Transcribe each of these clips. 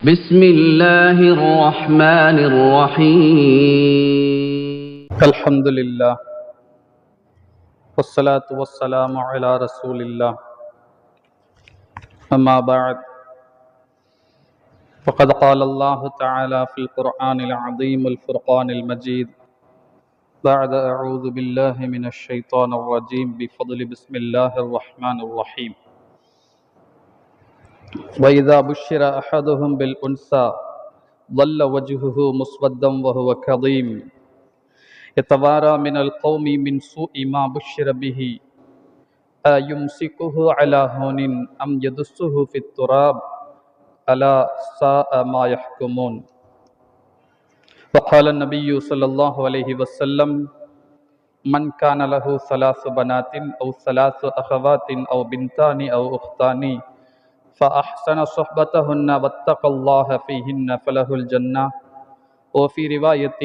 بسم الله الرحمن الرحيم. الحمد لله والصلاة والسلام على رسول الله. أما بعد فقد قال الله تعالى في القرآن العظيم الفرقان المجيد بعد أعوذ بالله من الشيطان الرجيم بفضل بسم الله الرحمن الرحيم. وإذا بشر أحدهم بالأنثى ظل وجهه مسودا وهو كظيم. يتوارى من القوم من سوء ما بشر به. أيمسكه على هون أم يدسه في التراب. ألا ساء ما يحكمون. وقال النبي صلى الله عليه وسلم، من كان له ثلاث بنات أو ثلاث أخوات أو بنتان أو أختان فأحسن صحبتهن واتقى الله فيهن فله الجنة. وفي رواية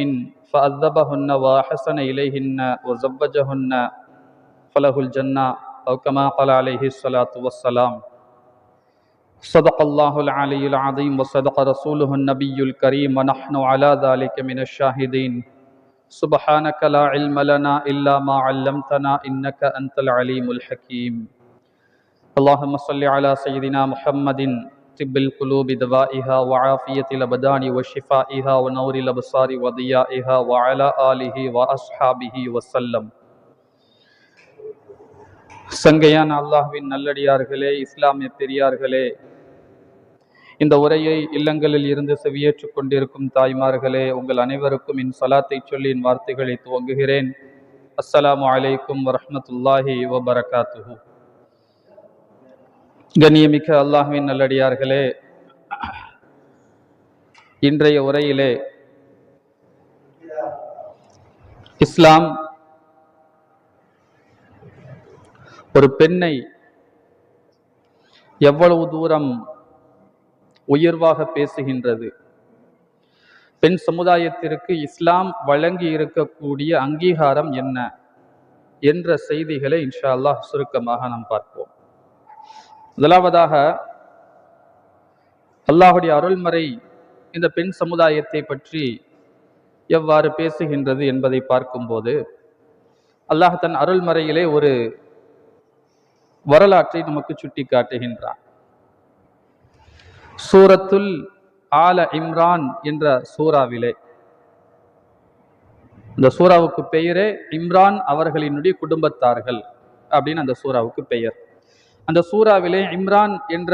فأذبهن وأحسن إليهن وزوجهن فله الجنة أو كما قال عليه الصلاة والسلام. صدق الله العلي العظيم وصدق رسوله النبي الكريم ونحن على ذلك من الشاهدين. سبحانك لا علم لنا إلا ما علمتنا إنك أنت العليم الحكيم. اللهم صل على سيدنا محمد طب القلوب دوائها وعافية الأبدان وشفائها ونور الأبصار وضيائها وعلى آله وأصحابه وسلم சங்கையான அல்லாஹ்வின் நல்லடியார்களே இஸ்லாமிய பெரியார்களே இந்த உரையை இல்லங்களில் இருந்து செவியேற்றுக் கொண்டிருக்கும் தாய்மார்களே உங்கள் அனைவருக்கும் என் சலாத்தை சொல்லி என் வார்த்தைகளை துவங்குகிறேன் அஸ்ஸலாமு அலைக்கும் வரஹ்மத்துல்லாஹி வபரகாத்துஹு கண்ணியமிக்க அல்லாஹ்வின் நல்லடியார்களே இன்றைய உரையிலே இஸ்லாம் ஒரு பெண்ணை எவ்வளவு தூரம் உயர்வாக பேசுகின்றது. பெண் சமுதாயத்திற்கு இஸ்லாம் வழங்கி இருக்கக்கூடிய அங்கீகாரம் என்ன? என்ற செய்திகளை இன்ஷா அல்லாஹ் சுருக்கமாக நாம் பார்ப்போம். முதலாவதாக அல்லாஹுடைய அருள்மறை இந்த பெண் சமுதாயத்தை பற்றி எவ்வாறு பேசுகின்றது என்பதை பார்க்கும்போது அல்லாஹ் தன் அருள்மறையிலே ஒரு வரலாற்றை நமக்கு சுட்டி காட்டுகின்றான் சூரத்துல் ஆல இம்ரான் என்ற சூறாவிலே இந்த சூறாவுக்கு பெயரே இம்ரான் அவர்களினுடைய குடும்பத்தார்கள் அப்படின்னு அந்த சூறாவுக்கு பெயர். அந்த சூறாவிலே இம்ரான் என்ற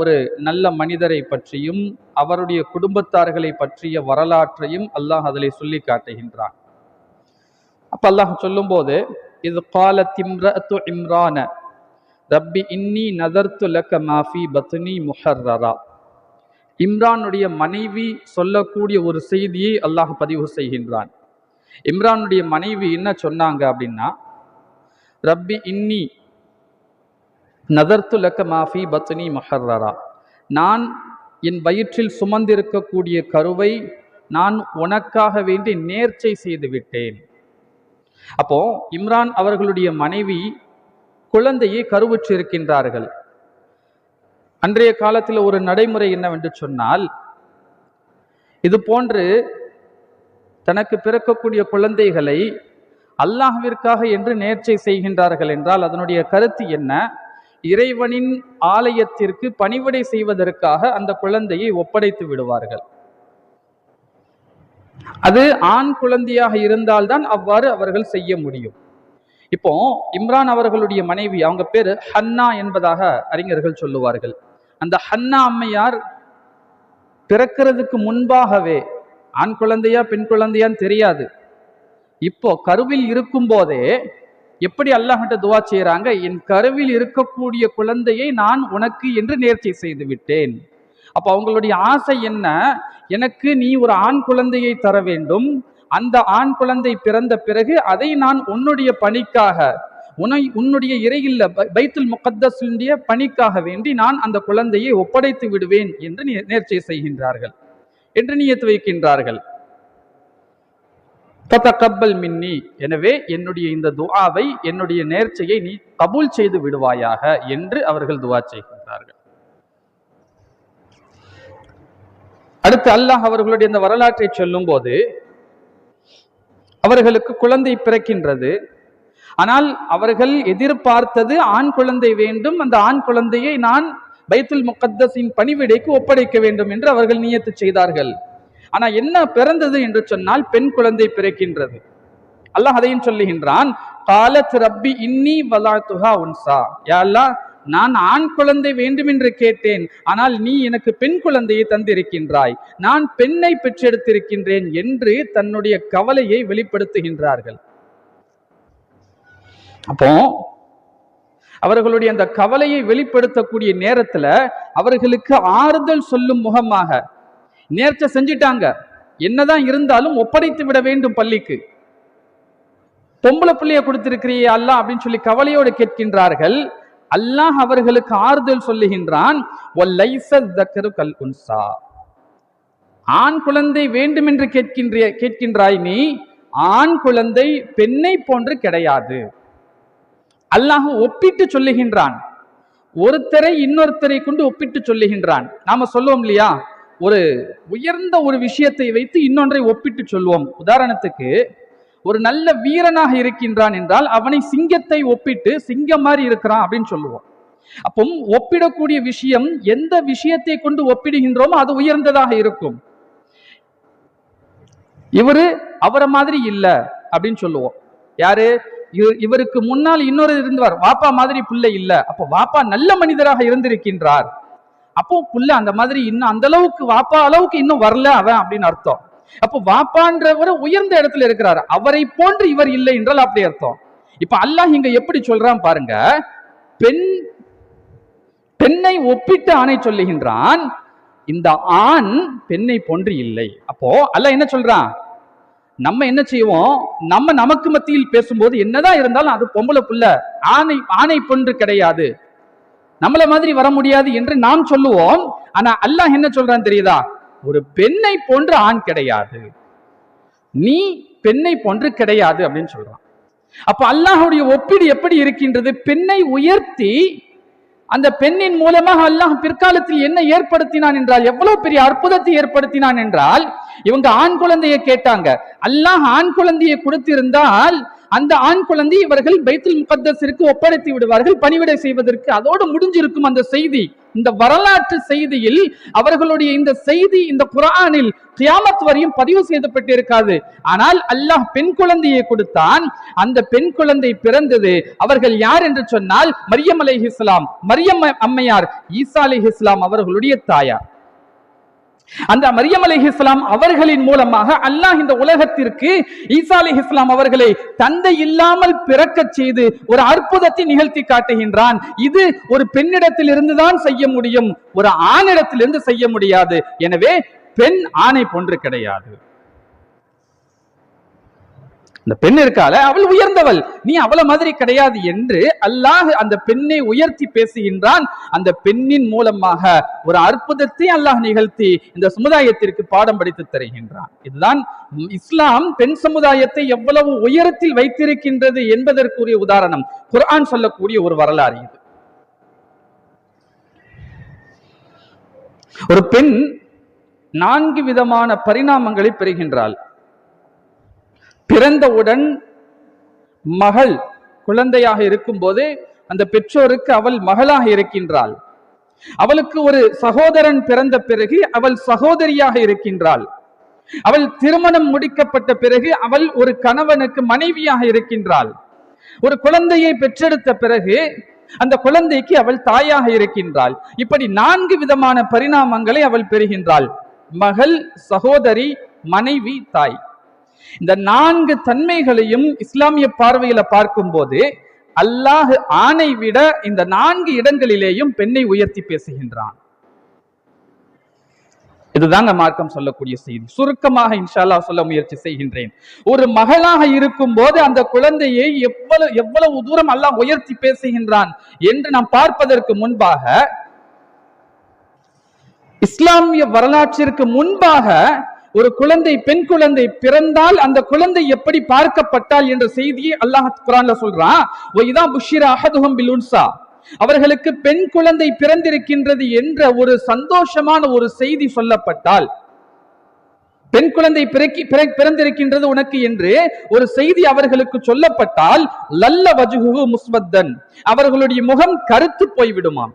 ஒரு நல்ல மனிதரை பற்றியும் அவருடைய குடும்பத்தார்களை பற்றிய வரலாற்றையும் அல்லாஹ் அதில் சொல்லி காட்டுகின்றான். அப்ப அல்லாஹ் சொல்லும்போது இது கால திம்ரத்து இம்ரான ரப்பி இன்னி நதர்த்து லக்க மாஃபி பத்னி முஹர்ரரா. இம்ரானுடைய மனைவி சொல்லக்கூடிய ஒரு செய்தியை அல்லாஹ் பதிவு செய்கின்றான். இம்ரானுடைய மனைவி என்ன சொன்னாங்க அப்படின்னா ரப்பி இன்னி நதர்த்து லக்க மாஃபி பத்னி மொஹர்ரா நான் என் வயிற்றில் சுமந்திருக்கக்கூடிய கருவை நான் உனக்காக வேண்டி நேர்ச்சை செய்து விட்டேன். அப்போ இம்ரான் அவர்களுடைய மனைவி குழந்தையை கருவுற்றிருக்கின்றார்கள் அன்றைய காலத்தில் ஒரு நடைமுறை என்னவென்று சொன்னால் இது போன்று தனக்கு பிறக்கக்கூடிய குழந்தைகளை அல்லாஹ்விற்காக என்று நேர்ச்சை செய்கின்றார்கள் என்றால் அதனுடைய கருத்து என்ன? இறைவனின் ஆலயத்திற்கு பணிவிடை செய்வதற்காக அந்த குழந்தையை ஒப்படைத்து விடுவார்கள். அது ஆண் குழந்தையாக இருந்தால்தான் அவ்வாறு அவர்கள் செய்ய முடியும். இப்போ இம்ரான் அவர்களுடைய மனைவி அவங்க பேரு ஹன்னா என்பதாக அறிஞர்கள் சொல்லுவார்கள். அந்த ஹன்னா அம்மையார் பிறக்கிறதுக்கு முன்பாகவே ஆண் குழந்தையா பெண் குழந்தையான்னு தெரியாது. இப்போ கருவில் இருக்கும் போதே எப்படி அல்லாஹ்கிட்ட துவா செய்கிறாங்க என் கருவில் இருக்கக்கூடிய குழந்தையை நான் உனக்கு என்று நேர்ச்சி செய்து விட்டேன். அப்போ அவங்களுடைய ஆசை என்ன? எனக்கு நீ ஒரு ஆண் குழந்தையை தர வேண்டும். அந்த ஆண் குழந்தை பிறந்த பிறகு அதை நான் உன்னுடைய பணிக்காக உனை உன்னுடைய இறையில் பைத்துல் முகத்தஸுடைய பணிக்காக வேண்டி நான் அந்த குழந்தையை ஒப்படைத்து விடுவேன் என்று நே- நேர்ச்சை செய்கின்றார்கள். என்று நியத்து வைக்கின்றார்கள். தத்தகப்பல் மின்னி. எனவே என்னுடைய இந்த துஆவை என்னுடைய நேர்ச்சையை நீ கபூல் செய்து விடுவாயாக என்று அவர்கள் துவா செய்கின்றார்கள். அடுத்து அல்லாஹ் அவர்களுடைய இந்த வரலாற்றை சொல்லும் போது அவர்களுக்கு குழந்தை பிறக்கின்றது. ஆனால் அவர்கள் எதிர்பார்த்தது ஆண் குழந்தை வேண்டும் அந்த ஆண் குழந்தையை நான் பைத்துல் முகத்தஸின் பணிவிடைக்கு ஒப்படைக்க வேண்டும் என்று அவர்கள் நியத்து செய்தார்கள். ஆனா என்ன பிறந்தது என்று சொன்னால் பெண் குழந்தை பிறக்கின்றது. அல்லாஹ் அதையும் சொல்லுகின்றான் காலத் ரப்பி இன்னி வலாத்துஹா உன்சா. யா நான் ஆண் குழந்தை வேண்டுமென்று கேட்டேன் ஆனால் நீ எனக்கு பெண் குழந்தையை தந்திருக்கின்றாய். நான் பெண்ணை பெற்றெடுத்திருக்கின்றேன் என்று தன்னுடைய கவலையை வெளிப்படுத்துகின்றார்கள். அப்போ அவர்களுடைய அந்த கவலையை வெளிப்படுத்தக்கூடிய நேரத்துல அவர்களுக்கு ஆறுதல் சொல்லும் முகமாக நேர்ச்ச செஞ்சிட்டாங்க. என்னதான் இருந்தாலும் ஒப்படைத்து விட வேண்டும் பள்ளிக்கு. பொம்பளை பிள்ளைய கொடுத்திருக்கிறியே அல்லா அப்படின்னு சொல்லி கவலையோடு கேட்கின்றார்கள். அல்லாஹ் அவர்களுக்கு ஆறுதல் சொல்லுகின்றான் ஆண் குழந்தை வேண்டும் என்று கேட்கின்ற கேட்கின்றாய் நீ ஆண் குழந்தை பெண்ணை போன்று கிடையாது. அல்லாஹ் ஒப்பிட்டு சொல்லுகின்றான். ஒருத்தரை இன்னொருத்தரை கொண்டு ஒப்பிட்டு சொல்லுகின்றான். நாம சொல்லுவோம் இல்லையா? ஒரு உயர்ந்த ஒரு விஷயத்தை வைத்து இன்னொன்றை ஒப்பிட்டு சொல்வோம். உதாரணத்துக்கு ஒரு நல்ல வீரனாக இருக்கின்றான் என்றால் அவனை சிங்கத்தை ஒப்பிட்டு சிங்கம் மாதிரி இருக்கிறான் அப்படின்னு சொல்லுவோம். அப்போ ஒப்பிடக்கூடிய விஷயம் எந்த விஷயத்தை கொண்டு ஒப்பிடுகின்றோமோ அது உயர்ந்ததாக இருக்கும். இவரு அவரை மாதிரி இல்ல அப்படின்னு சொல்லுவோம். யாரு? இவருக்கு முன்னால் இன்னொரு இருந்தவர். வாப்பா மாதிரி பிள்ளை இல்ல. அப்போ வாப்பா நல்ல மனிதராக இருந்திருக்கின்றார். அப்போ புள்ள அந்த மாதிரி இன்னும் அந்த அளவுக்கு வாப்பா அளவுக்கு இன்னும் வரல அவன் அப்படின்னு அர்த்தம். அப்போ வாப்பான்றவர் உயர்ந்த இடத்துல இருக்கிறாரு. அவரை போன்று இவர் இல்லை என்றால் அப்படி அர்த்தம். இப்ப அல்லாஹ் இங்க எப்படி சொல்றான் பாருங்க. பெண் பெண்ணை ஒப்பிட்டு ஆணை சொல்லுகின்றான். இந்த ஆண் பெண்ணை போன்று இல்லை. அப்போ அல்ல என்ன சொல்றான்? நம்ம என்ன செய்வோம்? நம்ம நமக்கு மத்தியில் பேசும்போது என்னதான் இருந்தாலும் அது பொம்பளை புள்ள. ஆணை ஆணை போன்று கிடையாது. நம்மள மாதிரி வர முடியாது என்று நாம் சொல்லுவோம். ஆனா அல்லாஹ் என்ன சொல்றான் தெரியுதா? ஒரு பெண்ணை போன்று ஆண் கிடையாது. நீ பெண்ணை போன்று கிடையாது அப்படின்னு சொல்றான். அப்ப அல்லாஹுடைய ஒப்பீடு எப்படி இருக்கின்றது? பெண்ணை உயர்த்தி அந்த பெண்ணின் மூலமாக அல்லாஹ் பிற்காலத்தில் என்ன ஏற்படுத்தினான் என்றால் எவ்வளவு பெரிய அற்புதத்தை ஏற்படுத்தினான் என்றால் இவங்க ஆண் குழந்தையை கேட்டாங்க. அல்லாஹ் ஆண் குழந்தையை கொடுத்திருந்தால் அந்த ஆண் குழந்தை இவர்கள் பைத்துல் முகத்தஸிற்கு ஒப்படைத்து விடுவார்கள் பணிவிடை செய்வதற்கு. அதோடு முடிஞ்சிருக்கும் அந்த செய்தி இந்த வரலாற்று செய்தியில் அவர்களுடைய இந்த செய்தி இந்த குரானில் கியாமத் வரையும் பதிவு செய்யப்பட்டிருக்காது. ஆனால் அல்லாஹ் பெண் குழந்தையை கொடுத்தான். அந்த பெண் குழந்தை பிறந்தது அவர்கள் யார் என்று சொன்னால் மரியம் இஸ்லாம் மரியம் அம்மையார் ஈசா இஸ்லாம் அவர்களுடைய தாயார். அந்த மரியம் அலைஹிஸ்ஸலாம் அவர்களின் மூலமாக அல்லாஹ் இந்த உலகத்திற்கு ஈசா அலைஹிஸ்ஸலாம் அவர்களை தந்தை இல்லாமல் பிறக்கச் செய்து ஒரு அற்புதத்தை நிகழ்த்தி காட்டுகின்றான். இது ஒரு பெண்ணிடத்தில் இருந்துதான் செய்ய முடியும் ஒரு ஆணிடத்திலிருந்து செய்ய முடியாது. எனவே பெண் ஆணை போன்று கிடையாது. இந்த பெண் இருக்கால அவள் உயர்ந்தவள். நீ அவள மாதிரி கிடையாது என்று அல்லாஹ் அந்த பெண்ணை உயர்த்தி பேசுகின்றான். அந்த பெண்ணின் மூலமாக ஒரு அற்புதத்தை அல்லாஹ் நிகழ்த்தி இந்த சமுதாயத்திற்கு பாடம் படித்து தருகின்றான். இதுதான் இஸ்லாம் பெண் சமுதாயத்தை எவ்வளவு உயரத்தில் வைத்திருக்கின்றது என்பதற்குரிய உதாரணம். குர்ஆன் சொல்லக்கூடிய ஒரு வரலாறு இது. ஒரு பெண் நான்கு விதமான பரிணாமங்களை பெறுகின்றாள். பிறந்தவுடன் மகள் குழந்தையாக இருக்கும்போது அந்த பெற்றோருக்கு அவள் மகளாக இருக்கின்றாள். அவளுக்கு ஒரு சகோதரன் பிறந்த பிறகு அவள் சகோதரியாக இருக்கின்றாள். அவள் திருமணம் முடிக்கப்பட்ட பிறகு அவள் ஒரு கணவனுக்கு மனைவியாக இருக்கின்றாள். ஒரு குழந்தையை பெற்றெடுத்த பிறகு அந்த குழந்தைக்கு அவள் தாயாக இருக்கின்றாள். இப்படி நான்கு விதமான பரிணாமங்களை அவள் பெறுகின்றாள். மகள் சகோதரி மனைவி தாய். இந்த நான்கு தன்மைகளையும் இஸ்லாமிய பார்வையில பார்க்கும்போது அல்லாஹ் ஆணை விட இந்த நான்கு இடங்களிலேயும் பெண்ணை உயர்த்தி பேசுகின்றான். இதுதாங்க மார்க்கம் சொல்லக்கூடிய செய்தி. சுருக்கமாக இன்ஷால்லா சொல்ல முயற்சி செய்கின்றேன். ஒரு மகளாக இருக்கும் போது அந்த குழந்தையை எவ்வளவு எவ்வளவு தூரம் அல்லாஹ் உயர்த்தி பேசுகின்றான் என்று நாம் பார்ப்பதற்கு முன்பாக இஸ்லாமிய வரலாற்றிற்கு முன்பாக ஒரு குழந்தை பெண் குழந்தை பிறந்தால் அந்த குழந்தை எப்படி பார்க்கப்பட்டால் என்ற செய்தியை அல்லாஹ் குரான்ல சொல்றான் அவர்களுக்கு பெண் குழந்தை பிறந்திருக்கின்றது என்ற ஒரு சந்தோஷமான ஒரு செய்தி சொல்லப்பட்டால் பெண் குழந்தை பிறக்கி பிறந்திருக்கின்றது உனக்கு என்று ஒரு செய்தி அவர்களுக்கு சொல்லப்பட்டால் லல்ல வஜுகு முஸ்வத்தன். அவர்களுடைய முகம் கருத்து போய்விடுமாம்.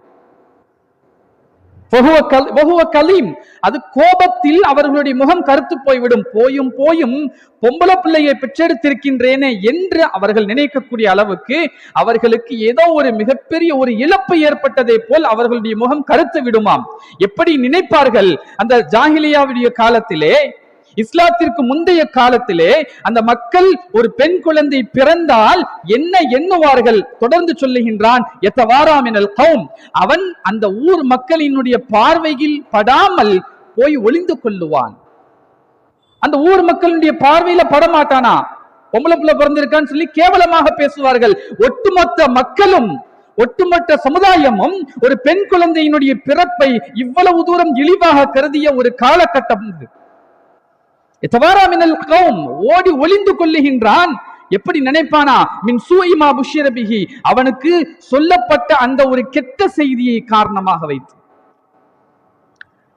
கலீம். அது கோபத்தில் அவர்களுடைய முகம் கருத்து போய்விடும். போயும் போயும் பொம்பளை பிள்ளையை பெற்றெடுத்திருக்கின்றேனே என்று அவர்கள் நினைக்கக்கூடிய அளவுக்கு அவர்களுக்கு ஏதோ ஒரு மிகப்பெரிய ஒரு இழப்பு ஏற்பட்டதை போல் அவர்களுடைய முகம் கருத்து விடுமாம். எப்படி நினைப்பார்கள்? அந்த ஜாகிலியாவுடைய காலத்திலே இஸ்லாத்திற்கு முந்தைய காலத்திலே அந்த மக்கள் ஒரு பெண் குழந்தை பிறந்தால் என்ன எண்ணுவார்கள்? தொடர்ந்து சொல்லுகின்றான் எத்தவாராமினல் கௌம்? அவன் அந்த ஊர் மக்களினுடைய பார்வையில் படாமல் போய் ஒளிந்து கொள்ளுவான். அந்த ஊர் மக்களுடைய பார்வையில படமாட்டானா? பொம்பளை பிள்ளை பிறந்திருக்கான்னு சொல்லி கேவலமாக பேசுவார்கள். ஒட்டுமொத்த மக்களும் ஒட்டுமொத்த சமுதாயமும் ஒரு பெண் குழந்தையினுடைய பிறப்பை இவ்வளவு தூரம் இழிவாக கருதிய ஒரு காலகட்டம் இது. எத்தவாரா மினல் கௌம்? ஓடி ஒளிந்து கொள்ளுகின்றான். எப்படி நினைப்பானா? மின் சூயிமா புஷ்யரபிகி அவனுக்கு சொல்லப்பட்ட அந்த ஒரு கெட்ட செய்தியை காரணமாக வைத்து.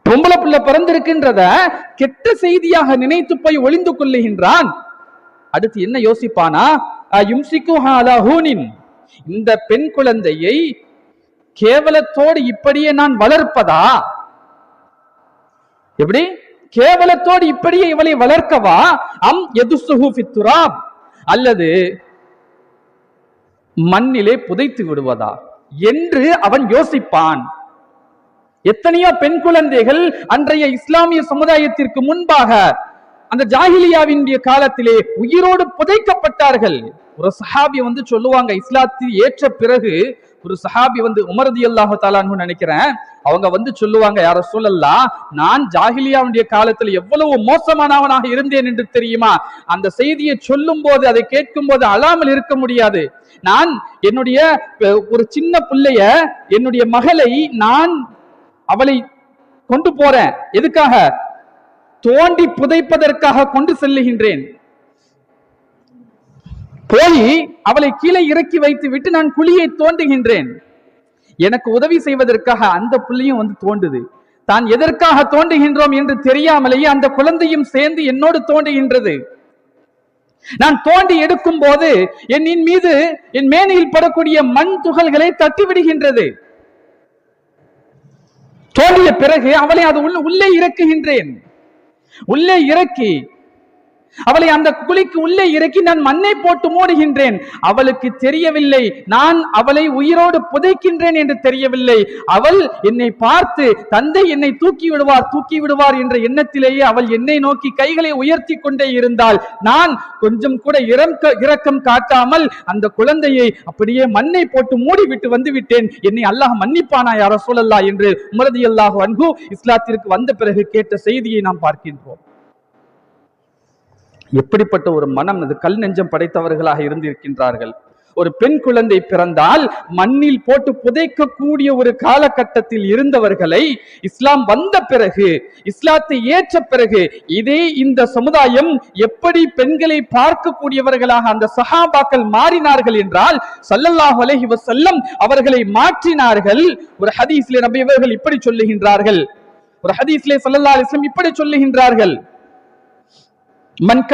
பொம்பளை பிள்ளை பிறந்திருக்கின்றத கெட்ட செய்தியாக நினைத்து போய் ஒளிந்து கொள்ளுகின்றான். அடுத்து என்ன யோசிப்பானா? ஹூனின். இந்த பெண் குழந்தையை கேவலத்தோடு இப்படியே நான் வளர்ப்பதா? எப்படி? கேவலத்தோடு இப்படியே இவளை வளர்க்கவா? அம் எதுசுஹு அல்லது மண்ணிலே புதைத்து விடுவதா? என்று அவன் யோசிப்பான். எத்தனையோ பெண் குழந்தைகள் அன்றைய இஸ்லாமிய சமுதாயத்திற்கு முன்பாக அந்த ஜாகிலியாவின் காலத்திலே உயிரோடு புதைக்கப்பட்டார்கள். ஒரு சஹாபி வந்து சொல்லுவாங்க இஸ்லாத்தில் ஏற்ற பிறகு ஒரு சஹாபி வந்து உமரதி அல்லாஹு தாலான்னு நினைக்கிறேன் அவங்க வந்து சொல்லுவாங்க யார சொல்லலாம் நான் ஜாகிலியாவுடைய காலத்துல எவ்வளவு மோசமானவனாக இருந்தேன் என்று தெரியுமா? அந்த செய்தியை சொல்லும் போது அதை கேட்கும் போது அழாமல் இருக்க முடியாது. நான் என்னுடைய ஒரு சின்ன பிள்ளைய என்னுடைய மகளை நான் அவளை கொண்டு போறேன். எதுக்காக? தோண்டி புதைப்பதற்காக கொண்டு செல்லுகின்றேன். போய் அவளை கீழே இறக்கி வைத்து விட்டு நான் குழியை தோண்டுகின்றேன். எனக்கு உதவி செய்வதற்காக அந்த புள்ளியும் வந்து தோண்டுது. தான் எதற்காக தோண்டுகின்றோம் என்று தெரியாமலேயே அந்த குழந்தையும் சேர்ந்து என்னோடு தோண்டுகின்றது. நான் தோண்டி எடுக்கும் போது என் மீது என் மேனியில் படக்கூடிய மண் துகள்களை தட்டி விடுகின்றது தோண்டிய பிறகு அவளை அது உள்ள- உள்ளே இறக்குகின்றேன். உள்ளே இறக்கி அவளை அந்த குழிக்கு உள்ளே இறக்கி நான் மண்ணை போட்டு மூடுகின்றேன். அவளுக்கு தெரியவில்லை. நான் அவளை உயிரோடு புதைக்கின்றேன் என்று தெரியவில்லை. அவள் என்னை பார்த்து தந்தை என்னை தூக்கி விடுவார் தூக்கி விடுவார் என்ற எண்ணத்திலேயே அவள் என்னை நோக்கி கைகளை உயர்த்தி கொண்டே இருந்தால் நான் கொஞ்சம் கூட இறக்க இரக்கம் காட்டாமல் அந்த குழந்தையை அப்படியே மண்ணை போட்டு மூடிவிட்டு வந்து விட்டேன். என்னை அல்லாஹ் மன்னிப்பானா யார சூழல்லா என்று உமரதி அல்லாஹ் அன்பு இஸ்லாத்திற்கு வந்த பிறகு கேட்ட செய்தியை நாம் பார்க்கின்றோம். எப்படிப்பட்ட ஒரு மனம் அது கல் நெஞ்சம் படைத்தவர்களாக இருந்திருக்கின்றார்கள். ஒரு பெண் குழந்தை பிறந்தால் மண்ணில் போட்டு புதைக்கக்கூடிய ஒரு காலகட்டத்தில் இருந்தவர்களை இஸ்லாம் வந்த பிறகு இஸ்லாத்தை ஏற்ற பிறகு இதே இந்த சமுதாயம் எப்படி பெண்களை பார்க்கக்கூடியவர்களாக அந்த சஹாபாக்கள் மாறினார்கள் என்றால் சல்லல்லாஹ் அலஹி வசல்லம் அவர்களை மாற்றினார்கள். ஒரு ஹதீஸ்ல நபி இப்படி சொல்லுகின்றார்கள். ஒரு ஹதீஸ்லே சல்லல்லா அலைஹி இப்படி சொல்லுகின்றார்கள். மன்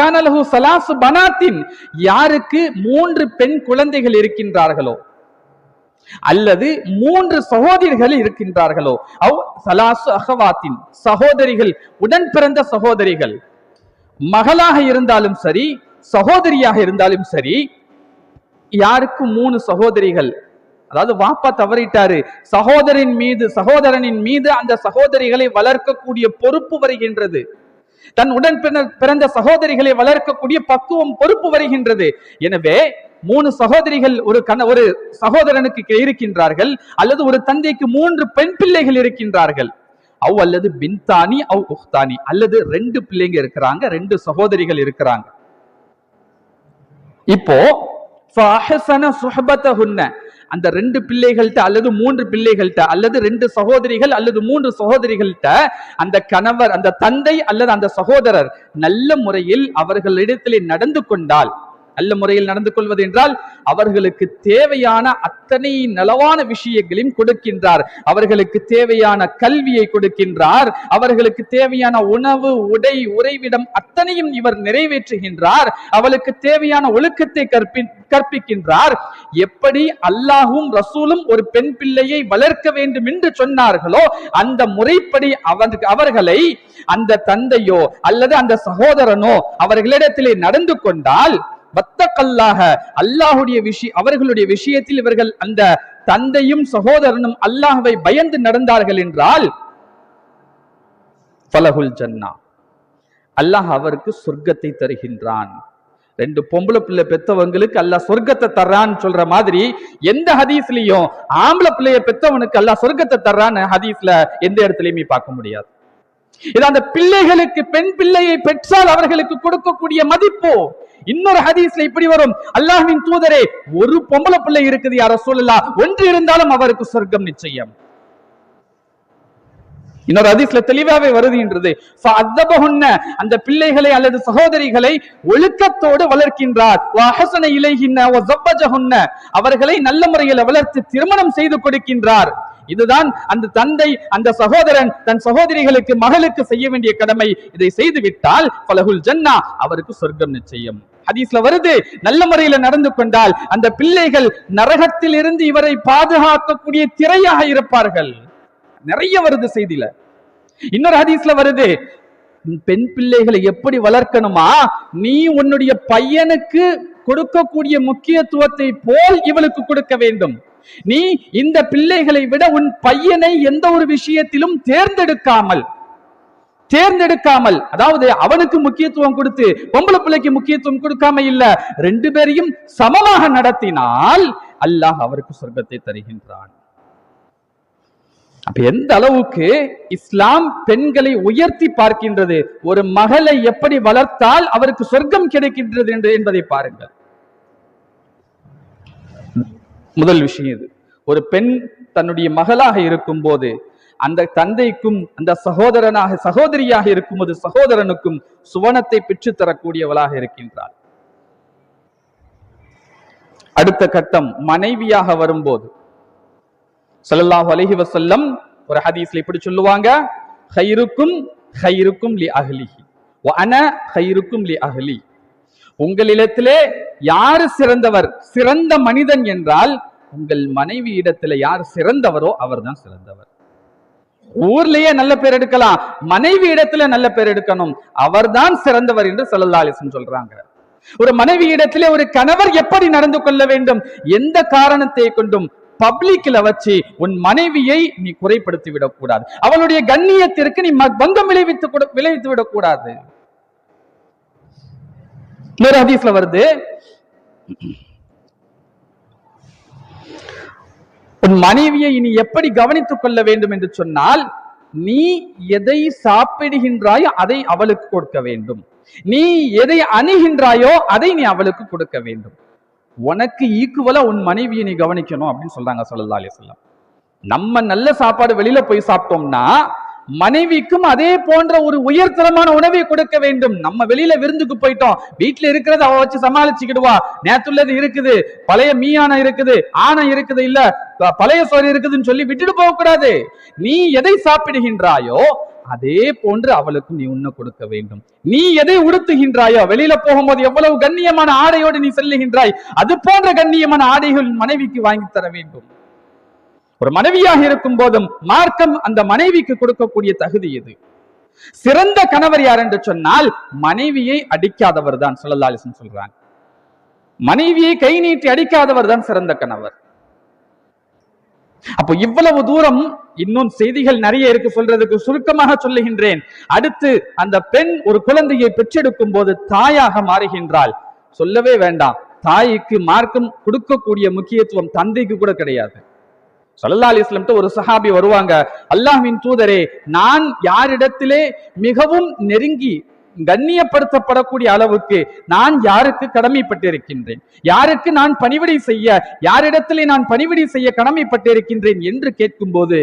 சலாசு பனாத்தின் யாருக்கு மூன்று பெண் குழந்தைகள் இருக்கின்றார்களோ? அல்லது மூன்று சகோதரிகள் இருக்கின்றார்களோ? அவ் சலாசு அகவாத்தின் சகோதரிகள் உடன் பிறந்த சகோதரிகள். மகளாக இருந்தாலும் சரி சகோதரியாக இருந்தாலும் சரி யாருக்கு மூணு சகோதரிகள்? அதாவது வாப்பா தவறிட்டாரு. சகோதரின் மீது சகோதரனின் மீது அந்த சகோதரிகளை வளர்க்கக்கூடிய பொறுப்பு வருகின்றது. தன் உடன் பிற- பிறந்த சகோதரிகளை வளர்க்கக்கூடிய பக்குவம் பொறுப்பு வருகின்றது. எனவே மூணு சகோதரிகள் ஒரு கண ஒரு சகோதரனுக்கு இருக்கின்றார்கள் அல்லது ஒரு தந்தைக்கு மூன்று பெண் பிள்ளைகள் இருக்கின்றார்கள். அவ் அல்லது பின்தானி அவ் உஹ்தானி. அல்லது ரெண்டு பிள்ளைங்க இருக்கிறாங்க ரெண்டு சகோதரிகள் இருக்கிறாங்க. இப்போ அந்த ரெண்டு பிள்ளைகள்கிட்ட அல்லது மூன்று பிள்ளைகள்கிட்ட அல்லது ரெண்டு சகோதரிகள் அல்லது மூன்று சகோதரிகள்கிட்ட அந்த கணவர் அந்த தந்தை அல்லது அந்த சகோதரர் நல்ல முறையில் அவர்களிடத்திலே நடந்து கொண்டால் நல்ல முறையில் நடந்து கொள்வது என்றால் அவர்களுக்கு தேவையான அத்தனை நலவான விஷயங்களையும் கொடுக்கின்றார். அவர்களுக்கு தேவையான கல்வியை கொடுக்கின்றார். அவர்களுக்கு தேவையான உணவு உடை உறைவிடம் அத்தனையும் இவர் நிறைவேற்றுகின்றார். அவளுக்கு தேவையான ஒழுக்கத்தை கற்பி கற்பிக்கின்றார். எப்படி அல்லாஹும் ரசூலும் ஒரு பெண் பிள்ளையை வளர்க்க வேண்டும் என்று சொன்னார்களோ அந்த முறைப்படி அவர் அவர்களை அந்த தந்தையோ அல்லது அந்த சகோதரனோ அவர்களிடத்திலே நடந்து கொண்டால் வத்தக்கல்லாக அல்லாஹுடைய விஷயம் அவர்களுடைய விஷயத்தில் இவர்கள் அந்த தந்தையும் சகோதரனும் அல்லாஹவை பயந்து நடந்தார்கள் என்றால் பலகுல் ஜன்னா. அல்லாஹ் அவருக்கு சொர்க்கத்தை தருகின்றான். ரெண்டு பொம்பளை பிள்ளை பெத்தவங்களுக்கு அல்லாஹ் சொர்க்கத்தை தர்றான்னு சொல்ற மாதிரி எந்த ஹதீஸ்லயும் ஆம்பளை பிள்ளைய பெத்தவனுக்கு அல்லாஹ் சொர்க்கத்தை தர்றான்னு ஹதீஸ்ல எந்த இடத்துலயுமே பார்க்க முடியாது. இது அந்த பிள்ளைகளுக்கு பெண் பிள்ளையை பெற்றால் அவர்களுக்கு கொடுக்கக்கூடிய மதிப்பு. இன்னொரு ஹதீஸ்ல இப்படி வரும். அல்லாஹ்வின் தூதரே ஒரு பொம்பளை பிள்ளை இருக்குது யார சொல்லலா ஒன்று இருந்தாலும் அவருக்கு சொர்க்கம் நிச்சயம். இன்னொரு ஹதீஸ்ல தெளிவாவே வருதுன்றது அந்த பிள்ளைகளை அல்லது சகோதரிகளை ஒழுக்கத்தோடு வளர்க்கின்றார். அவர்களை நல்ல முறையில் வளர்த்து திருமணம் செய்து கொடுக்கின்றார். இதுதான் அந்த தந்தை அந்த சகோதரன் தன் சகோதரிகளுக்கு மகளுக்கு செய்ய வேண்டிய கடமை. இதை செய்து விட்டால் பலகுல் ஜன்னா அவருக்கு சொர்க்கம் நிச்சயம். ஹதீஸ்ல வருது நல்ல முறையில நடந்து கொண்டால் அந்த பிள்ளைகள் நரகத்தில் இருந்து இவரை பாதுகாக்கக்கூடிய திரையாக இருப்பார்கள். நிறைய வருது செய்தியில. இன்னொரு ஹதீஸ்ல வருது பெண் பிள்ளைகளை எப்படி வளர்க்கணுமா? நீ உன்னுடைய பையனுக்கு கொடுக்கக்கூடிய முக்கியத்துவத்தை போல் இவளுக்கு கொடுக்க வேண்டும். நீ இந்த பிள்ளைகளை விட உன் பையனை எந்த ஒரு விஷயத்திலும் தேர்ந்தெடுக்காமல் தேர்ந்தெடுக்காமல் அதாவது அவனுக்கு முக்கியத்துவம் கொடுத்து பொம்பளை பிள்ளைக்கு முக்கியத்துவம் கொடுக்காம இல்ல ரெண்டு பேரையும் சமமாக நடத்தினால் அல்லாஹ் அவருக்கு சொர்க்கத்தை தருகின்றான். அப்ப எந்த அளவுக்கு இஸ்லாம் பெண்களை உயர்த்தி பார்க்கின்றது ஒரு மகளை எப்படி வளர்த்தால் அவருக்கு சொர்க்கம் கிடைக்கின்றது என்று என்பதை பாருங்கள். முதல் விஷயம் இது. ஒரு பெண் தன்னுடைய மகளாக இருக்கும் போது அந்த தந்தைக்கும் அந்த சகோதரனாக சகோதரியாக இருக்கும்போது சகோதரனுக்கும் சுவனத்தை பெற்று தரக்கூடியவளாக இருக்கின்றாள். அடுத்த கட்டம் மனைவியாக வரும்போது. சல்லாஹ் அலஹி வசல்லம் ஒரு ஹதீஸ்ல இப்படி சொல்லுவாங்க ஹைருக்கும் ஹைருக்கும் லி அஹ்லிஹி. அன ஹைருக்கும் லி அஹ்லி. உங்களிடத்திலே யாரு சிறந்தவர்? சிறந்த மனிதன் என்றால் உங்கள் மனைவி இடத்துல யார் சிறந்தவரோ அவர்தான் சிறந்தவர். ஊர்லயே நல்ல பேர் எடுக்கலாம். மனைவி இடத்துல நல்ல பேர் எடுக்கணும். அவர்தான் சிறந்தவர் என்று ஸல்லல்லாஹு சொல்றாங்க. ஒரு மனைவி இடத்திலே ஒரு கணவர் எப்படி நடந்து கொள்ள வேண்டும்? எந்த காரணத்தை கொண்டும்? பப்ளிக்ல வச்சு உன் மனைவியை நீ குறைப்படுத்தி விடக்கூடாது. அவளுடைய கண்ணியத்திற்கு நீ பங்கம் விளைவித்து கூட விளைவித்து விடக்கூடாது. இன்னொரு ஹதீஸ்ல வருது. உன் மனைவியை இனி எப்படி கவனித்துக் கொள்ள வேண்டும் என்று சொன்னால் நீ எதை சாப்பிடுகின்றாயோ அதை அவளுக்கு கொடுக்க வேண்டும். நீ எதை அணுகின்றாயோ அதை நீ அவளுக்கு கொடுக்க வேண்டும். உனக்கு ஈக்குவலா உன் மனைவியை நீ கவனிக்கணும் அப்படின்னு சொல்றாங்க ஸல்லல்லாஹு அலைஹி நம்ம நல்ல சாப்பாடு வெளியில போய் சாப்பிட்டோம்னா மனைவிக்கும் அதே போன்ற ஒரு உயர்தரமான உணவை கொடுக்க வேண்டும். நம்ம வெளியில விருந்துக்கு போயிட்டோம். வீட்டுல இருக்கிறத அவ வச்சு சமாளிச்சுக்கிடுவா. நேத்துள்ளது இருக்குது. பழைய மீயான இருக்குது. ஆணை இருக்குது. இல்ல பழைய சோறு இருக்குதுன்னு சொல்லி விட்டுட்டு போக கூடாது. நீ எதை சாப்பிடுகின்றாயோ அதே போன்று அவளுக்கும் நீ உண்ண கொடுக்க வேண்டும். நீ எதை உடுத்துகின்றாயோ வெளியில போகும்போது எவ்வளவு கண்ணியமான ஆடையோடு நீ செல்லுகின்றாய். அது போன்ற கண்ணியமான ஆடைகள் மனைவிக்கு வாங்கி தர வேண்டும். ஒரு மனைவியாக இருக்கும் போதும் மார்க்கம் அந்த மனைவிக்கு கொடுக்கக்கூடிய தகுதி இது. சிறந்த கணவர் யார் என்று சொன்னால் மனைவியை அடிக்காதவர் தான் சொல்லலாலிசன் சொல்றான் மனைவியை கை நீட்டி அடிக்காதவர் தான் சிறந்த கணவர். அப்போ இவ்வளவு தூரம் இன்னும் செய்திகள் நிறைய இருக்கு சொல்றதுக்கு சுருக்கமாக சொல்லுகின்றேன். அடுத்து அந்த பெண் ஒரு குழந்தையை பெற்றெடுக்கும் போது தாயாக மாறுகின்றாள். சொல்லவே வேண்டாம். தாய்க்கு மார்க்கம் கொடுக்கக்கூடிய முக்கியத்துவம் தந்தைக்கு கூட கிடையாது. சல்லா அலிஸ்லம்ட்டு ஒரு சஹாபி வருவாங்க. அல்லாஹின் தூதரே நான் யாரிடத்திலே மிகவும் நெருங்கி கண்ணியப்படுத்தப்படக்கூடிய அளவுக்கு நான் யாருக்கு கடமைப்பட்டிருக்கின்றேன்? யாருக்கு நான் பணிவிடை செய்ய யாரிடத்திலே நான் பணிவிடை செய்ய கடமைப்பட்டிருக்கின்றேன் என்று கேட்கும்போது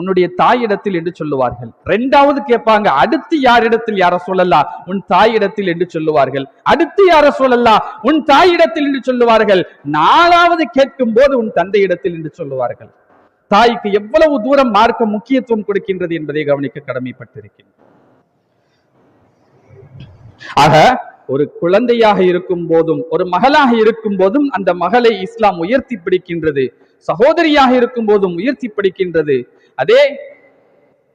உன்னுடைய தாயிடத்தில் என்று சொல்லுவார்கள். ரெண்டாவது கேட்பாங்க அடுத்து யாரிடத்தில் யார சொல்லலா உன் தாயிடத்தில் என்று சொல்லுவார்கள். அடுத்து யார சொல்லல்லா? உன் தாயிடத்தில் என்று சொல்லுவார்கள். நாலாவது கேட்கும் போது உன் தந்தையிடத்தில் என்று சொல்லுவார்கள். தாய்க்கு எவ்வளவு தூரம் மார்க்க முக்கியத்துவம் கொடுக்கின்றது என்பதை கவனிக்க கடமைப்பட்டிருக்கின்றோம். ஆக ஒரு குழந்தையாக இருக்கும் போதும் ஒரு மகளாக இருக்கும் போதும் அந்த மகளை இஸ்லாம் உயர்த்தி பிடிக்கின்றது சகோதரியாக இருக்கும் போதும் உயர்த்தி பிடிக்கின்றது அதே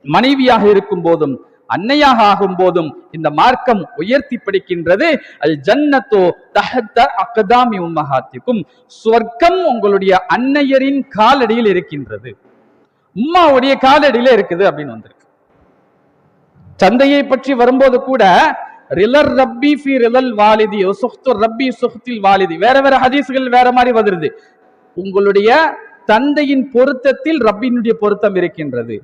மனைவியாக இருக்கும் போதும் அன்னையாக ஆகும் போதும் இந்த மார்க்கம் உயர்த்தி படிக்கின்றது. அல் ஜன்னத்தோ தஹத்த அகதாமி உம்மஹாத்திக்கும். சொர்க்கம் உங்களுடைய அன்னையரின் காலடியில் இருக்கின்றது. உம்மாவுடைய காலடியில இருக்குது அப்படின்னு வந்திருக்கு. தந்தையை பற்றி வரும்போது கூட ரிலர் ரப்பி ஃபி ரிலல் வாலிதி சுஹ்து ரப்பி சுஹ்தில் வாலிதி. வேற வேற ஹதீஸ்கள் வேற மாதிரி வருது உங்களுடைய தந்தையின் பொருத்தத்தில் ரப்பினுடைய பொருத்தம் இருக்கின்றது.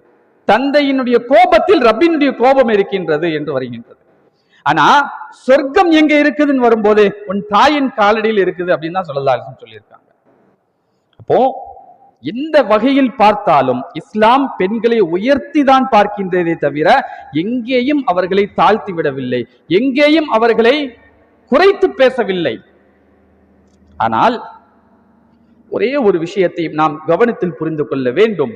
தந்தையினுடைய கோபத்தில் ரப்பினுடைய கோபம் இருக்கின்றது என்று வருகின்றது. ஆனா சொர்க்கம் எங்க இருக்குதுன்னு வரும்போது உன் தாயின் காலடியில் இருக்குது அப்படின்னு தான் சொல்லலாம் சொல்லியிருக்காங்க. அப்போ எந்த வகையில் பார்த்தாலும் இஸ்லாம் பெண்களை உயர்த்தி தான் பார்க்கின்றதே தவிர எங்கேயும் அவர்களை தாழ்த்தி விடவில்லை எங்கேயும் அவர்களை குறைத்து பேசவில்லை. ஆனால் ஒரே ஒரு விஷயத்தை நாம் கவனத்தில் புரிந்து கொள்ள வேண்டும்.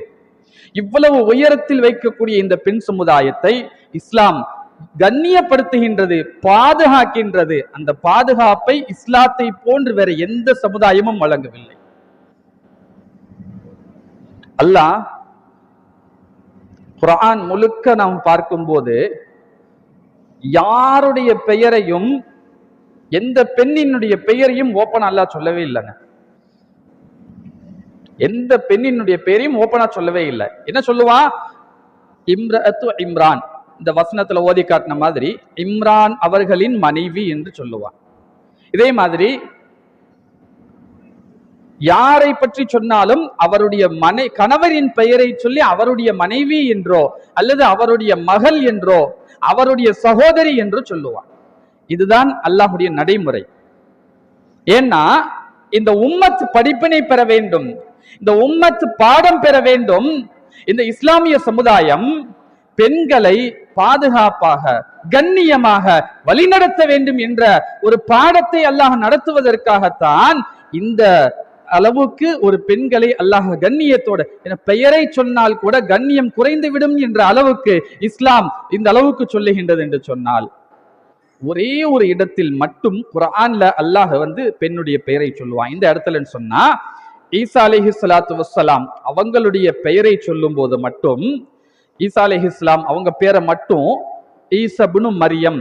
இவ்வளவு உயரத்தில் வைக்கக்கூடிய இந்த பெண் சமுதாயத்தை இஸ்லாம் கண்ணியப்படுத்துகின்றது பாதுகாக்கின்றது. அந்த பாதுகாப்பை இஸ்லாத்தை போன்று வேற எந்த சமுதாயமும் வழங்கவில்லை. அல்லாஹ் குரான் முழுக்க நாம் பார்க்கும்போது யாருடைய பெயரையும் எந்த பெண்ணினுடைய பெயரையும் ஓப்பன் அல்லாஹ் சொல்லவே இல்லைங்க. எந்த பெண்ணினுடைய பெயரையும் ஓப்பனா சொல்லவே இல்லை. என்ன சொல்லுவான் இம்ரஅத்து இம்ரான். இந்த வசனத்துல ஓதி காட்டின மாதிரி இம்ரான் அவர்களின் மனைவி என்று சொல்லுவான் இதே மாதிரி யாரை பற்றி சொன்னாலும் அவருடைய மனை கணவரின் பெயரை சொல்லி அவருடைய மனைவி என்றோ அல்லது அவருடைய மகள் என்றோ அவருடைய சகோதரி என்றோ சொல்லுவான் இதுதான் அல்லாஹுடைய நடைமுறை. ஏன்னா இந்த உம்மத் படிப்பினை பெற வேண்டும். இந்த உம்மத் பாடம் பெற வேண்டும். இந்த இஸ்லாமிய சமுதாயம் பெண்களை பாதுகாப்பாக கண்ணியமாக வழிநடத்த வேண்டும் என்ற ஒரு பாடத்தை அல்லாஹ் நடத்துவதற்காகத்தான் இந்த அளவுக்கு ஒரு பெண்களை அல்லாஹ் கண்ணியத்தோட என பெயரை சொன்னால் கூட கண்ணியம் குறைந்து விடும் என்ற அளவுக்கு இஸ்லாம் இந்த அளவுக்கு சொல்லுகின்றது என்று சொன்னால் ஒரே ஒரு இடத்தில் மட்டும் குரான்ல அல்லாஹ் வந்து பெண்ணுடைய பெயரை சொல்லுவான். இந்த இடத்துலன்னு சொன்னா ஈசா அலிஹி சலாத்து வசலாம் அவங்களுடைய பெயரை சொல்லும் போது மட்டும் ஈசா அலிஹி இஸ்லாம் அவங்க பேரை மட்டும் ஈசபுனு மரியம்.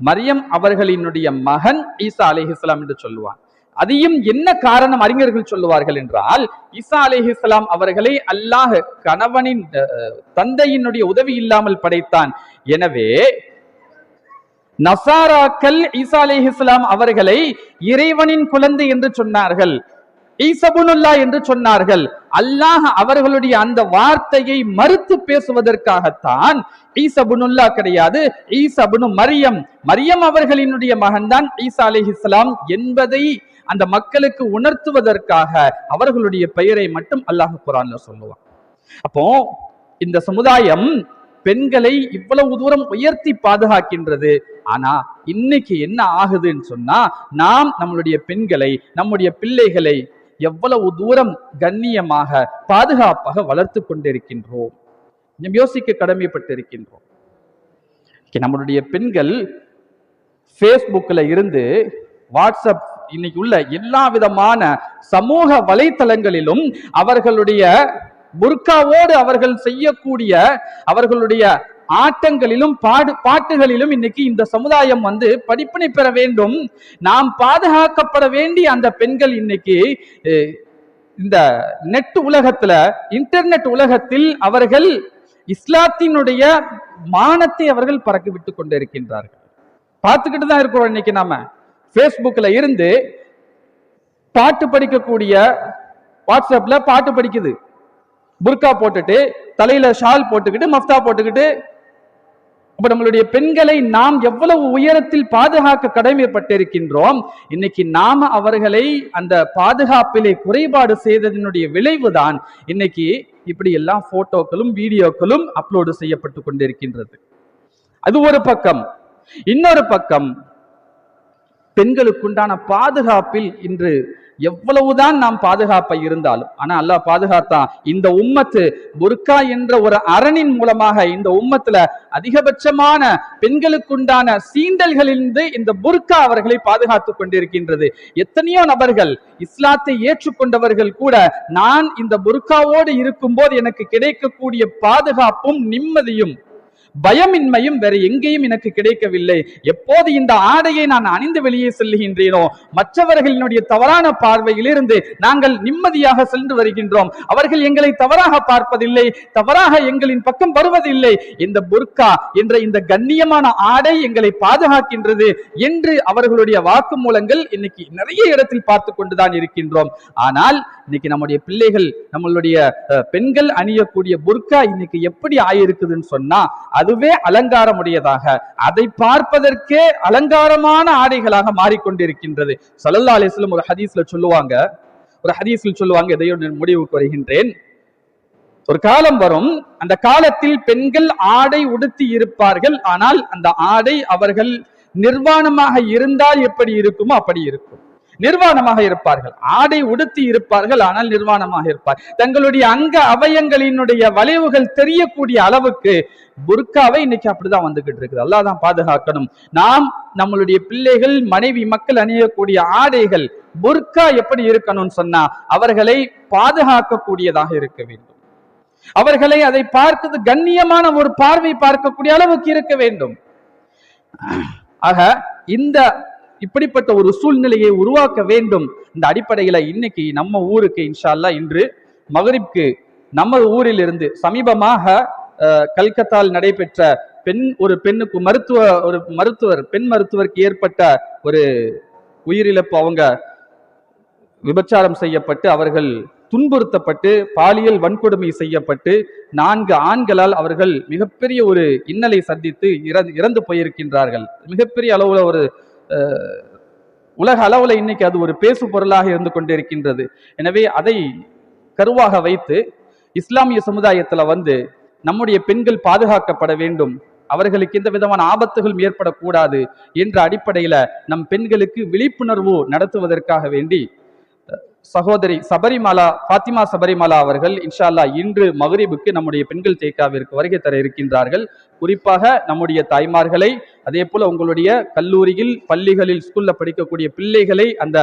மரியம் அவர்களினுடைய மகன் ஈசா அலிஹி இஸ்லாம் என்று சொல்லுவான். அதையும் என்ன காரணம் அறிஞர்கள் சொல்லுவார்கள் என்றால் ஈசா அலிஹிஸ்லாம் அவர்களை அல்லாஹ் கணவனின் தந்தையினுடைய உதவி இல்லாமல் படைத்தான். எனவே நசாராக்கள் ஈசா அலிஹிஸ்லாம் அவர்களை இறைவனின் குழந்தை என்று சொன்னார்கள். ஈசபுனுல்லா என்று சொன்னார்கள். அல்லாஹ் அவர்களுடைய அந்த வார்த்தையை மறுத்து பேசுவதற்காகத்தான் ஈசபுனுல்லா கிடையாது. ஈசபுனு மரியம். மரியம் அவர்களினுடைய மகன்தான் ஈசா அலிஹிஸ்லாம் என்பதை அந்த மக்களுக்கு உணர்த்துவதற்காக அவர்களுடைய பெயரை மட்டும் அல்லாஹ் குரான்ல சொல்லுவான். அப்போ இந்த சமுதாயம் பெண்களை இவ்வளவு தூரம் உயர்த்தி பாதுகாக்கின்றது. ஆனா இன்னைக்கு என்ன ஆகுதுன்னு சொன்னா நாம் நம்மளுடைய பெண்களை நம்முடைய பிள்ளைகளை எவ்வளவு தூரம் கண்ணியமாக பாதுகாப்பாக வளர்த்து கொண்டிருக்கின்றோம். நம் யோசிக்க கடமைப்பட்டிருக்கின்றோம். நம்மளுடைய பெண்கள் ஃபேஸ்புக்கில் இருந்து வாட்ஸ்அப் இன்னைக்கு உள்ள எல்லா விதமான சமூக வலைத்தளங்களிலும் அவர்களுடைய புர்காவோடு அவர்கள் செய்யக்கூடிய அவர்களுடைய ஆட்டங்களிலும் பாடு பாட்டுகளிலும் இன்னைக்கு இந்த சமுதாயம் வந்து படிப்பினை பெற வேண்டும். நாம் பாதுகாக்கப்பட வேண்டிய அந்த பெண்கள் இன்னைக்கு இந்த நெட் உலகத்துல இன்டர்நெட் உலகத்தில் அவர்கள் இஸ்லாத்தினுடைய மானத்தை அவர்கள் பறக்க விட்டு கொண்டிருக்கின்றார்கள் பார்த்துக்கிட்டு தான் இருக்கிறோம் இன்னைக்கு நாம. ஃபேஸ்புக்கில் இருந்து பாட்டு படிக்கக்கூடிய வாட்ஸ்அப்ல பாட்டு படிக்குது. புர்கா போட்டுட்டு தலையில ஷால் போட்டுக்கிட்டு மஃப்தா போட்டுக்கிட்டு அப்ப நம்மளுடைய பெண்களை நாம் எவ்வளவு உயரத்தில் பாதுகாக்க கடமைப்பட்டிருக்கின்றோம் இன்னைக்கு நாம அவர்களை அந்த பாதுகாப்பிலே குறைபாடு செய்ததனுடைய விளைவுதான் இன்னைக்கு இப்படி எல்லா போட்டோக்களும் வீடியோக்களும் அப்லோடு செய்யப்பட்டு கொண்டிருக்கின்றது. அது ஒரு பக்கம். இன்னொரு பக்கம் பெண்களுக்குண்டான பாதுகாப்பில் இன்று எவ்வளவுதான் நாம் பாதுகாப்பை இருந்தாலும் ஆனா அல்லாஹ் பாதுகாத்தான் இந்த உம்மத்து புர்கா என்ற ஒரு அரணின் மூலமாக இந்த உம்மத்துல அதிகபட்சமான பெண்களுக்குண்டான சீண்டல்களிலிருந்து இந்த புர்கா அவர்களை பாதுகாத்துக் கொண்டிருக்கின்றது. எத்தனையோ நபர்கள் இஸ்லாத்தை ஏற்றுக்கொண்டவர்கள் கூட நான் இந்த புர்காவோடு இருக்கும்போது எனக்கு கிடைக்கக்கூடிய பாதுகாப்பும் நிம்மதியும் பயமின்மையும் வேற எங்கேயும் எனக்கு கிடைக்கவில்லை. எப்போது இந்த ஆடையை நான் அணிந்து வெளியே செல்லுகின்றேனோ மற்றவர்களினுடைய தவறான பார்வையிலிருந்து நாங்கள் நிம்மதியாக சென்று வருகின்றோம். அவர்கள் எங்களை தவறாக பார்ப்பதில்லை தவறாக எங்களின் பக்கம் வருவதில்லை. இந்த புர்கா என்ற இந்த கண்ணியமான ஆடை எங்களை பாதுகாக்கின்றது என்று அவர்களுடைய வாக்குமூலங்கள் இன்னைக்கு நிறைய இடத்தில் பார்த்து கொண்டுதான் இருக்கின்றோம். ஆனால் இன்னைக்கு நம்முடைய பிள்ளைகள் நம்மளுடைய பெண்கள் அணியக்கூடிய புர்கா இன்னைக்கு எப்படி ஆயிருக்குதுன்னு சொன்னா அதுவே அலங்காரமுடையதாக. அதை பார்ப்பதற்கே அலங்காரமான ஆடைகளாக மாறிக்கொண்டிருக்கின்றது. சல்லல்லா அலிஸ்லம் ஒரு ஹதீஸ்ல சொல்லுவாங்க ஒரு ஹதீஸ்ல சொல்லுவாங்க இதையோ முடிவுக்கு வருகின்றேன் ஒரு காலம் வரும் அந்த காலத்தில் பெண்கள் ஆடை உடுத்தி இருப்பார்கள் ஆனால் அந்த ஆடை அவர்கள் நிர்வாணமாக இருந்தால் எப்படி இருக்குமோ அப்படி இருக்கும். நிர்வாணமாக இருப்பார்கள். ஆடை உடுத்தி இருப்பார்கள் ஆனால் நிர்வாணமாக இருப்பார். தங்களுடைய அங்க அவயங்களினுடைய வளைவுகள் தெரியக்கூடிய அளவுக்கு புர்காவை இன்னைக்கு அப்படிதான் வந்துகிட்டு இருக்குது. அல்லாஹ் தான் பாதுகாக்கணும். நாம் நம்மளுடைய பிள்ளைகள் மனைவி மக்கள் அணியக்கூடிய ஆடைகள் புர்கா எப்படி இருக்கணும்னு சொன்னா அவர்களை பாதுகாக்கக்கூடியதாக இருக்க வேண்டும். அவர்களை அதை பார்க்கிறது கண்ணியமான ஒரு பார்வை பார்க்கக்கூடிய அளவுக்கு இருக்க வேண்டும். ஆக இந்த இப்படிப்பட்ட ஒரு சூழ்நிலையை உருவாக்க வேண்டும். இந்த அடிப்படையில இன்னைக்கு நம்ம ஊருக்கு இன்ஷால்லா இன்று மகரிப்க்கு நம்ம ஊரில் இருந்து சமீபமாக கல்கத்தால் நடைபெற்ற பெண் ஒரு பெண்ணுக்கு மருத்துவ ஒரு மருத்துவர் பெண் மருத்துவருக்கு ஏற்பட்ட ஒரு உயிரிழப்பு அவங்க விபச்சாரம் செய்யப்பட்டு அவர்கள் துன்புறுத்தப்பட்டு பாலியல் வன்கொடுமை செய்யப்பட்டு நான்கு ஆண்களால் அவர்கள் மிகப்பெரிய ஒரு இன்னலை சந்தித்து இறந்து இறந்து போயிருக்கின்றார்கள். மிகப்பெரிய அளவுல ஒரு உலக அளவில் இன்னைக்கு அது ஒரு பேசு பொருளாக இருந்து கொண்டிருக்கின்றது. எனவே அதை கருவாக வைத்து இஸ்லாமிய சமுதாயத்தில் வந்து நம்முடைய பெண்கள் பாதுகாக்கப்பட வேண்டும். அவர்களுக்கு எந்த விதமான ஆபத்துகளும் ஏற்படக்கூடாது என்ற அடிப்படையில் நம் பெண்களுக்கு விழிப்புணர்வு நடத்துவதற்காக வேண்டி சகோதரி சபரிமாலா ஃபாத்திமா சபரிமாலா அவர்கள் இன்ஷால்லா இன்று மகரிபுக்கு நம்முடைய பெண்கள் தேக்காவிற்கு வருகை தர இருக்கின்றார்கள். குறிப்பாக நம்முடைய தாய்மார்களை அதே போல உங்களுடைய கல்லூரியில் பள்ளிகளில் ஸ்கூல்ல படிக்கக்கூடிய பிள்ளைகளை அந்த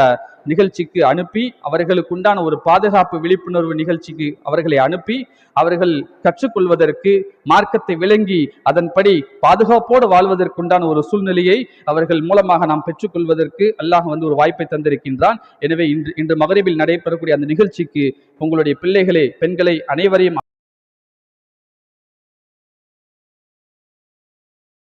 நிகழ்ச்சிக்கு அனுப்பி அவர்களுக்கு உண்டான ஒரு பாதுகாப்பு விழிப்புணர்வு நிகழ்ச்சிக்கு அவர்களை அனுப்பி அவர்கள் கற்றுக்கொள்வதற்கு மார்க்கத்தை விளங்கி அதன்படி பாதுகாப்போடு வாழ்வதற்குண்டான ஒரு சூழ்நிலையை அவர்கள் மூலமாக நாம் பெற்றுக்கொள்வதற்கு அல்லாஹ் வந்து ஒரு வாய்ப்பை தந்திருக்கின்றான். எனவே இன்று இன்று மகரிபில் நடைபெறக்கூடிய அந்த நிகழ்ச்சிக்கு உங்களுடைய பிள்ளைகளை பெண்களை அனைவரையும்